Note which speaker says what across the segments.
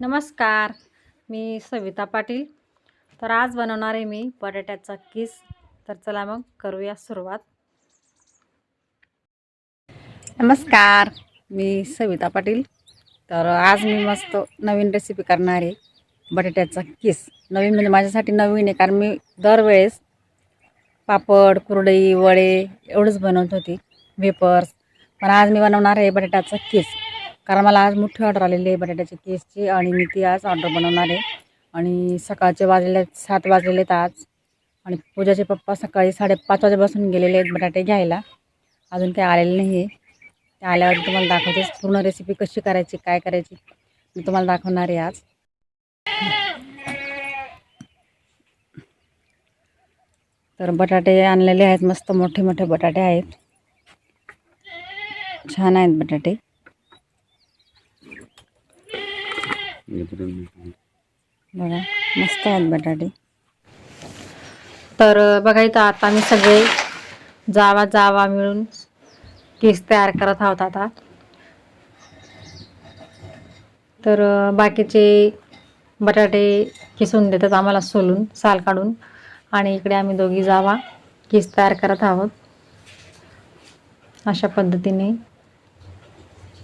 Speaker 1: नमस्कार मी सविता पाटील. तर आज बनवणार आहे मी बटाट्याचा किस. तर चला मग करूया सुरुवात. नमस्कार मी सविता पाटील. तर आज मी मस्त नवीन रेसिपी करणार आहे बटाट्याचा किस. नवीन म्हणजे माझ्यासाठी नवीन आहे कारण मी दरवेळेस पापड कुरडई वडे एवढंच बनवत होती वेपर्स पण आज मी बनवणार आहे बटाट्याचा किस. कारण मला आज मोठी ऑर्डर आलेली आहे बटाट्याच्या केसची आणि मी ती आज ऑर्डर बनवणार आहे. आणि सकाळचे वाजलेले सात वाजलेले आहेत आज. आणि पूजाचे पप्पा सकाळी साडेपाच वाजेपासून गेलेले आहेत बटाटे घ्यायला. अजून काही आलेले नाही आहे ते आल्यावर तुम्हाला दाखवते पूर्ण रेसिपी कशी करायची काय करायची. मी तुम्हाला दाखवणार आहे आज. तर बटाटे आणलेले आहेत मस्त मोठे मोठे बटाटे आहेत. छान आहेत बटाटे. बघा मस्त आहेत बटाटे. तर बघा इथं आता मी सगळे जावा जावा मिळून केस तयार करत आहोत आता. तर बाकीचे बटाटे किसून देतात आम्हाला सोलून साल काढून. आणि इकडे आम्ही दोघी जावा केस तयार करत आहोत. अशा पद्धतीने.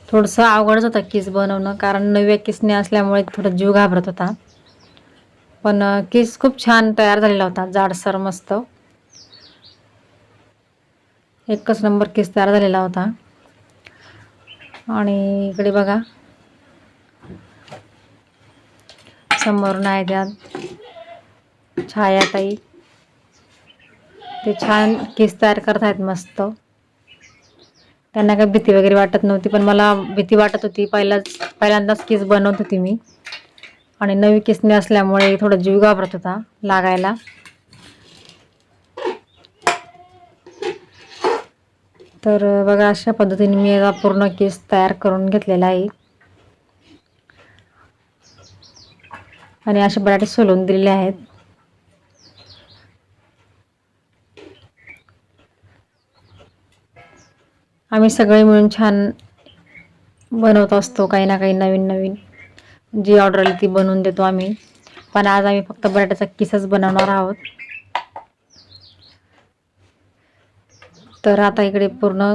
Speaker 1: थोडंसं अवघडच होतं केस बनवणं कारण नव्या किसने असल्यामुळे थोडं जीव घाबरत होता. पण केस खूप छान तयार झालेला होता जाडसर मस्त. एकच नंबर केस तयार झालेला होता. आणि इकडे बघा. समोरून आहे त्यात छायाताई. ते छान केस तयार करत आहेत मस्त. त्यांना काही भीती वगैरे वाटत नव्हती पण मला भीती वाटत होती. पहिलाच पहिल्यांदाच केस बनवत होती मी. आणि नवी किसने असल्यामुळे थोडं जीव घाबरत होता लागायला. तर बघा अशा पद्धतीने मी आता पूर्ण केस तयार करून घेतलेला आहे. आणि असे बटाटे सोलून दिलेले आहेत. आम्ही सगळे मिळून छान बनवत असतो काही ना काही नवीन नवीन. जी ऑर्डर आली ती बनवून देतो आम्ही. पण आज आम्ही फक्त बटाट्याचा किसच बनवणार आहोत. तर आता इकडे पूर्ण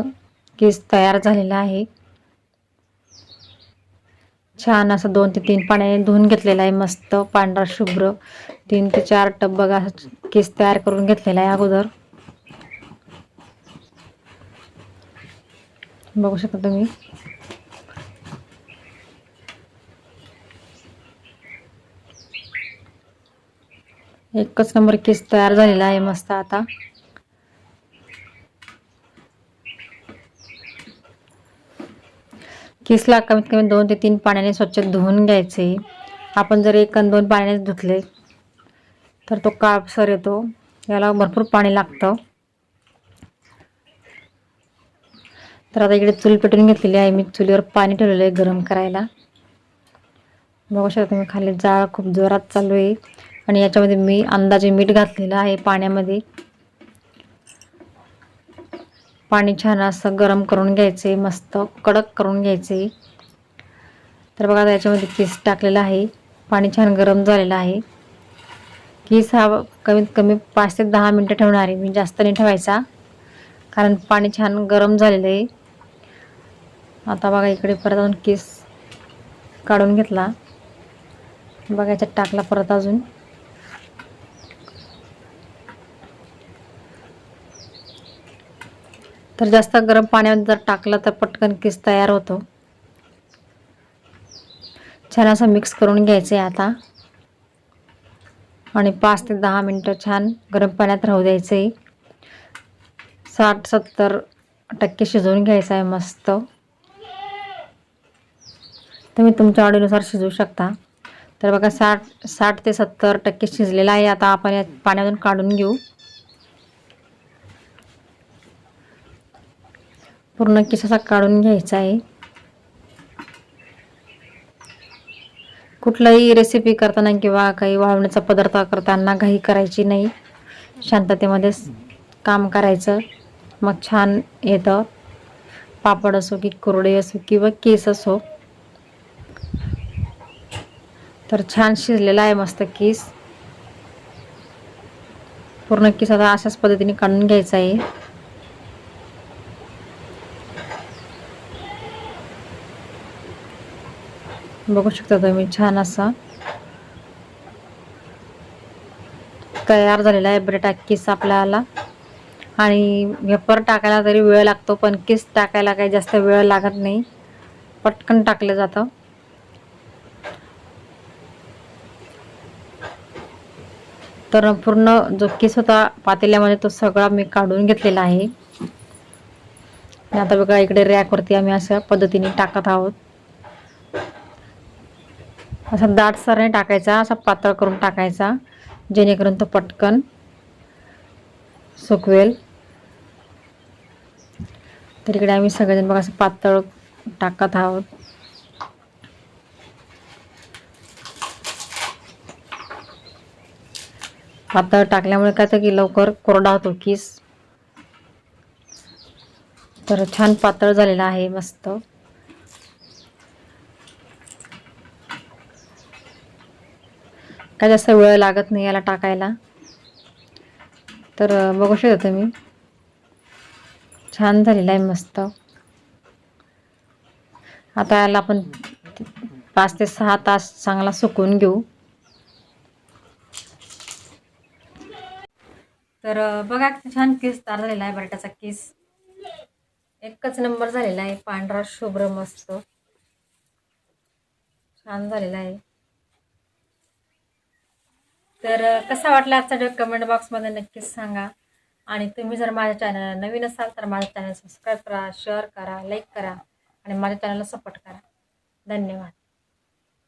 Speaker 1: केस तयार झालेला आहे. छान असं दोन ते तीन पाण्याने धुवून घेतलेला आहे मस्त पांढरा शुभ्र. तीन ते चार टब बघा केस तयार करून घेतलेला आहे अगोदर. बघू शकता तुम्ही. एकच नंबर केस तयार झालेला आहे मस्त आता. केसला कमीत कमी दोन ते तीन पाण्याने स्वच्छ धुवून घ्यायचे. आपण जर एक आणि दोन पाण्याने धुतले तर तो काळसर येतो. याला भरपूर पाणी लागतं. तर आता इकडे चूल पेटून घेतलेली आहे. मी चुलीवर पाणी ठेवलेलं आहे गरम करायला. बघू शकता तुम्ही खाली जाळ खूप जोरात चालू आहे. आणि याच्यामध्ये मी अंदाजे मीठ घातलेलं आहे पाण्यामध्ये. पाणी छान असं गरम करून घ्यायचे मस्त कडक करून घ्यायचे तर बघा आता याच्यामध्ये केस टाकलेला आहे. पाणी छान गरम झालेलं आहे. केस हा कमीत कमी पाच ते दहा मिनटं ठेवणार आहे. मी जास्त नाही ठेवायचा. कारण पाणी छान गरम झालेलं आहे. आता बघा इकडे परत अजून केस काढून घेतला. बघा याच्यात टाकला परत अजून. तर जास्त गरम पाण्यात जर टाकलं तर पटकन केस तयार होतो. छान असं मिक्स करून घ्यायचं आहे आता. आणि पाच ते दहा मिनटं छान गरम पाण्यात राहू द्यायचं आहे साठ सत्तर टक्के शिजवून घ्यायचं आहे मस्त. तुम्ही तुमच्या आवडीनुसार शिजवू शकता. तर बघा साठ साठ ते सत्तर टक्के शिजलेला आहे. आता आपण या पाण्यातून काढून घेऊ. पूर्ण किस असा काढून घ्यायचा आहे. कुठलाही रेसिपी करताना किंवा काही वाळवण्याचा पदार्थ करताना घाई करायची नाही. शांततेमध्येच काम करायचं. मग छान येतं. पापड असो की कुरडे असो किंवा केस असो. तर छान शिजलेला आहे मस्त किस. पूर्ण किस आता अशाच पद्धतीने काढून घ्यायचा आहे. बघू शकता तुम्ही छान असा. तयार झालेला आहे बटाटा किस आपल्याला. आणि वेपर टाकायला तरी वेळ लागतो पण किस टाकायला काही जास्त वेळ लागत नाही. पटकन टाकलं जातं. तर पूर्ण जो केस होता पातेल्यामध्ये तो सगळा मी काढून घेतलेला आहे. आता बघा इकडे रॅकवरती आम्ही अशा पद्धतीने टाकत आहोत. असा दाटसरने टाकायचा असा पातळ करून टाकायचा जेणेकरून तो पटकन सुकवेल. तर इकडे आम्ही सगळेजण बघा असं पातळ टाकत आहोत. पातळ टाकल्यामुळे काय तर की लवकर कोरडा होतो किस. तर छान पातळ झालेला आहे मस्त. काय जास्त वेळ लागत नाही याला टाकायला. तर बघू शकता तुम्ही. छान झालेला आहे मस्त. आता याला आपण पाच ते सहा तास चांगला सुकून घेऊ. तर बघा छान केस तयार झालेला आहे बटाट्याचा केस. एकच नंबर झालेला आहे पांढरा शुभ्र मस्त. छान झालेला आहे. तर कसा वाटला आजचा व्हिडिओ कमेंट बॉक्समध्ये नक्कीच सांगा. आणि तुम्ही जर माझ्या चॅनल नवीन असाल तर माझ्या चॅनल सबस्क्राईब करा शेअर करा लाईक करा आणि माझ्या चॅनलला सपोर्ट करा. धन्यवाद.